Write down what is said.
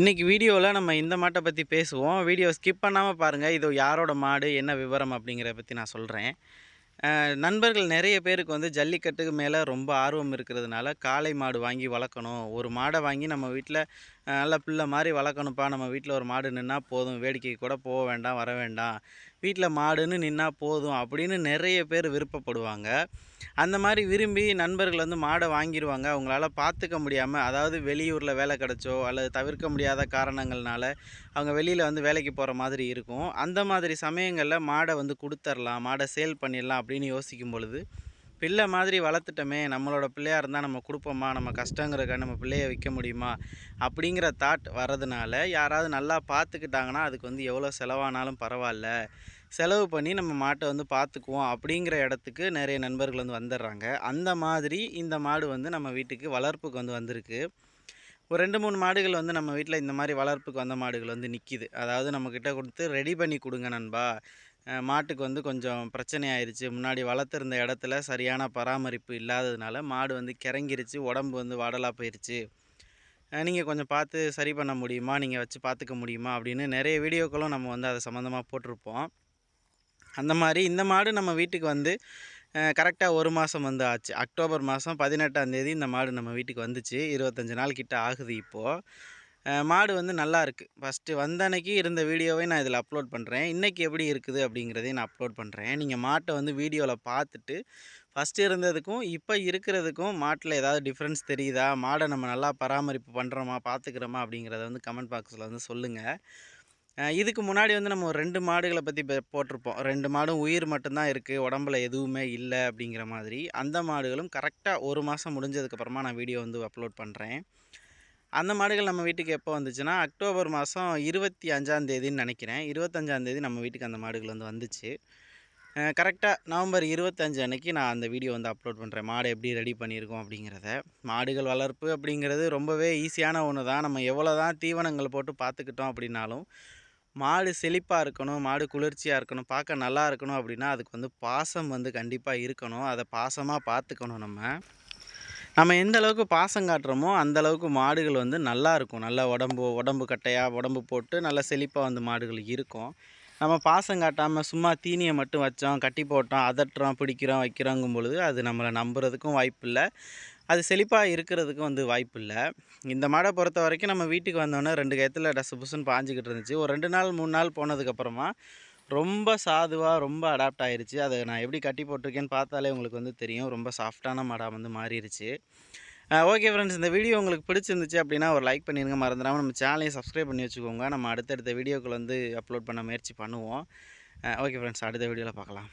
இன்றைக்கி வீடியோவில் நம்ம இந்த மாட்டை பற்றி பேசுவோம். வீடியோ ஸ்கிப் பண்ணாமல் பாருங்கள் இது யாரோட மாடு என்ன விவரம் அப்படிங்கிறத பற்றி நான் சொல்கிறேன் நண்பர்கள் நிறைய பேருக்கு வந்து ஜல்லிக்கட்டுக்கு மேலே ரொம்ப ஆர்வம் இருக்கிறதுனால காளை மாடு வாங்கி வளர்க்கணும். ஒரு மாடை வாங்கி நம்ம வீட்டில் நல்ல பிள்ளை மாதிரி வளர்க்கணும்ப்பா. நம்ம வீட்டில் ஒரு மாடு நின்னா போதும். வேடிக்கை கூட போக வேண்டாம் வர வேண்டாம். வீட்டில் மாடுன்னு நின்னா போதும் அப்படின்னு நிறைய பேர் விருப்பப்படுவாங்க. அந்த மாதிரி விரும்பி நண்பர்கள் வந்து மாடை வாங்கிடுவாங்க அவங்களால பார்த்துக்க முடியாமல் அதாவது வெளியூரில் வேலை கிடச்சோ அல்லது தவிர்க்க முடியாத காரணங்கள்னால அவங்க வெளியில் வந்து வேலைக்கு போகிற மாதிரி இருக்கும். அந்த மாதிரி சமயங்களில் மாடை வந்து கொடுத்துர்லாம் மாடை சேல் பண்ணிடலாம் அப்படின்னு யோசிக்கும் பொழுது பிள்ளை மாதிரி வளர்த்துட்டோமே நம்மளோட பிள்ளையாக இருந்தால் நம்ம கொடுப்போமா? நம்ம கஷ்டங்கிறக்க நம்ம பிள்ளைய விற்க முடியுமா? அப்படிங்கிற தாட் வர்றதுனால யாராவது நல்லா பார்த்துக்கிட்டாங்கன்னா அதுக்கு வந்து எவ்வளோ செலவானாலும் பரவாயில்ல. செலவு பண்ணி நம்ம மாட்டை வந்து பார்த்துக்குவோம் அப்படிங்கிற இடத்துக்கு நிறைய நண்பர்கள் வந்து வந்துடுறாங்க. அந்த மாதிரி இந்த மாடு வந்து நம்ம வீட்டுக்கு வளர்ப்புக்கு வந்து வந்திருக்கு. ஒரு ரெண்டு மூணு மாடுகள் வந்து நம்ம வீட்டில் இந்த மாதிரி வளர்ப்புக்கு வந்த மாடுகள் வந்து நிற்கிது அதாவது நம்மக்கிட்ட கொடுத்து ரெடி பண்ணி கொடுங்க நண்பா. மாட்டுக்கு வந்து கொஞ்சம் பிரச்சனை ஆயிடுச்சு முன்னாடி வளர்த்துருந்த இடத்துல சரியான பராமரிப்பு இல்லாததுனால மாடு வந்து கிறங்கிருச்சு உடம்பு வந்து வாடலாக போயிடுச்சு நீங்கள் கொஞ்சம் பார்த்து சரி பண்ண முடியுமா? நீங்கள் வச்சு பார்த்துக்க முடியுமா? அப்படின்னு நிறைய வீடியோக்களும் நம்ம வந்து அதை சம்மந்தமாக போட்டிருப்போம். அந்த மாதிரி இந்த மாடு நம்ம வீட்டுக்கு வந்து கரெக்டாக ஒரு மாதம் வந்து ஆச்சு. அக்டோபர் மாதம் பதினெட்டாம் தேதி இந்த மாடு நம்ம வீட்டுக்கு வந்துச்சு. இருபத்தஞ்சி நாள் கிட்ட ஆகுது இப்போது மாடு வந்து நல்லா இருக்குது ஃபஸ்ட்டு வந்த அன்னைக்கு இருந்த வீடியோவை நான் இதில் அப்லோட் பண்ணுறேன் இன்றைக்கி எப்படி இருக்குது அப்படிங்கிறதையும் நான் அப்லோட் பண்ணுறேன் நீங்கள் மாட்டை வந்து வீடியோவில் பார்த்துட்டு ஃபஸ்ட்டு இருந்ததுக்கும் இப்போ இருக்கிறதுக்கும் மாட்டில் ஏதாவது டிஃப்ரென்ஸ் தெரியுதா? மாடை நம்ம நல்லா பராமரிப்பு பண்ணுறோமா பார்த்துக்கிறோமா அப்படிங்கிறத வந்து கமெண்ட் பாக்ஸில் வந்து சொல்லுங்கள் இதுக்கு முன்னாடி வந்து நம்ம ஒரு ரெண்டு மாடுகளை பற்றி போட்டிருப்போம். ரெண்டு மாடும் உயிர் மட்டும்தான் இருக்குது உடம்புல எதுவுமே இல்லை அப்படிங்கிற மாதிரி. அந்த மாடுகளும் கரெக்டாக ஒரு மாதம் முடிஞ்சதுக்கப்புறமா நான் வீடியோ வந்து அப்லோட் பண்ணுறேன் அந்த மாடுகள் நம்ம வீட்டுக்கு எப்போ வந்துச்சுன்னா அக்டோபர் மாதம் இருபத்தி அஞ்சாந்தேதின்னு நினைக்கிறேன். இருபத்தஞ்சாந்தேதி நம்ம வீட்டுக்கு அந்த மாடுகள் வந்து வந்துச்சு. கரெக்டாக நவம்பர் இருபத்தஞ்சு அன்னைக்கு நான் அந்த வீடியோ வந்து அப்லோட் பண்ணுறேன் மாடு எப்படி ரெடி பண்ணியிருக்கோம் அப்படிங்கிறத. மாடுகள் வளர்ப்பு அப்படிங்கிறது ரொம்பவே ஈஸியான ஒன்று தான். நம்ம எவ்வளோ தான் தீவனங்கள் போட்டு பார்த்துக்கிட்டோம் அப்படின்னாலும் மாடு செழிப்பாக இருக்கணும் மாடு குளிர்ச்சியாக இருக்கணும் பார்க்க நல்லா இருக்கணும் அப்படின்னா அதுக்கு வந்து பாசம் வந்து கண்டிப்பாக இருக்கணும். அதை பாசமாக பார்த்துக்கணும் நம்ம. நம்ம எந்த அளவுக்கு பாசம் காட்டுறோமோ அந்த அளவுக்கு மாடுகள் வந்து நல்லா இருக்கும். நல்லா உடம்பு உடம்பு கட்டையாக உடம்பு போட்டு நல்லா செழிப்பாக வந்து மாடுகள் இருக்கும். நம்ம பாசம் காட்டாமல் சும்மா தீனியை மட்டும் வச்சோம் கட்டி போட்டோம் அதட்டுறோம் பிடிக்கிறோம் வைக்கிறோங்கும் பொழுது அது நம்மளை நம்புறதுக்கும் வாய்ப்பு இல்லை அது செழிப்பாக இருக்கிறதுக்கும் வந்து வாய்ப்பு இல்லை இந்த மாடை பொறுத்த வரைக்கும் நம்ம வீட்டுக்கு வந்தோன்னே ரெண்டு கயத்தில் டசு புசுன்னு பாஞ்சிக்கிட்டு இருந்துச்சு. ஒரு ரெண்டு நாள் மூணு நாள் போனதுக்கப்புறமா ரொம்ப சாதுவாக ரொம்ப அடாப்ட் ஆகிருச்சு அதை நான் எப்படி கட்டி போட்டிருக்கேன்னு பார்த்தாலே உங்களுக்கு வந்து தெரியும். ரொம்ப சாஃப்டான மாடாக வந்து மாறிடுச்சு ஓகே ஃப்ரெண்ட்ஸ் இந்த வீடியோ உங்களுக்கு பிடிச்சிருந்துச்சு அப்படின்னா ஒரு லைக் பண்ணிடுங்க மறந்துடாமல் நம்ம சேனலையும் சப்ஸ்கிரைப் பண்ணி வச்சுக்கோங்க. நம்ம அடுத்தடுத்த வீடியோக்கள் வந்து அப்லோட் பண்ண முயற்சி பண்ணுவோம். ஓகே ஃப்ரெண்ட்ஸ் அடுத்த வீடியோவில் பார்க்கலாம்.